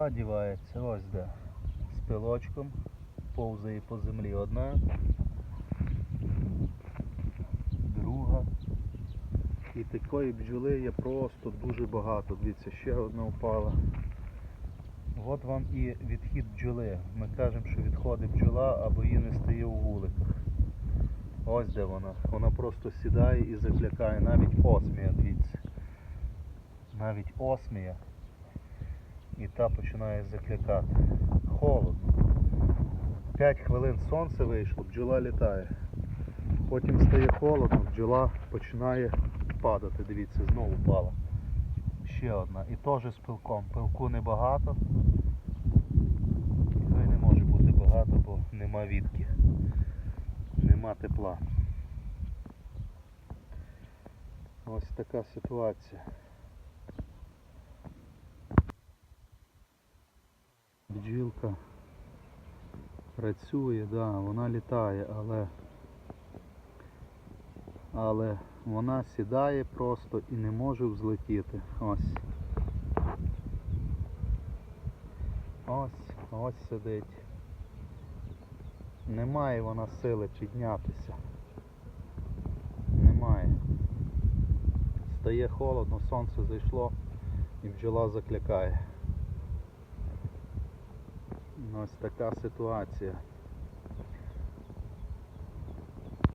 Одівається ось де. З пилочком. Повзає по землі одна. Друга. І такої бджоли є просто дуже багато. Дивіться, ще одна впала. От вам і відхід бджоли. Ми кажемо, що відходить бджола або її не стає у вуликах. Ось де вона. Вона просто сідає і заклякає. Навіть осмія, дивіться. Навіть осмія. І та починає заклякати. Холодно. 5 хвилин сонце вийшло, бджола літає. Потім стає холодно, бджола починає падати. Дивіться, знову впала. Ще одна. І теж з пилком. Пилку небагато. Його й не може бути багато, бо нема відки. Нема тепла. Ось така ситуація. Бджілка працює, да, вона літає, але але вона сідає просто і не може взлетіти. Ось. Ось, ось сидить. Немає вона сили піднятися. Немає. Стає холодно, сонце зайшло і бджола заклякає. Ось така ситуація.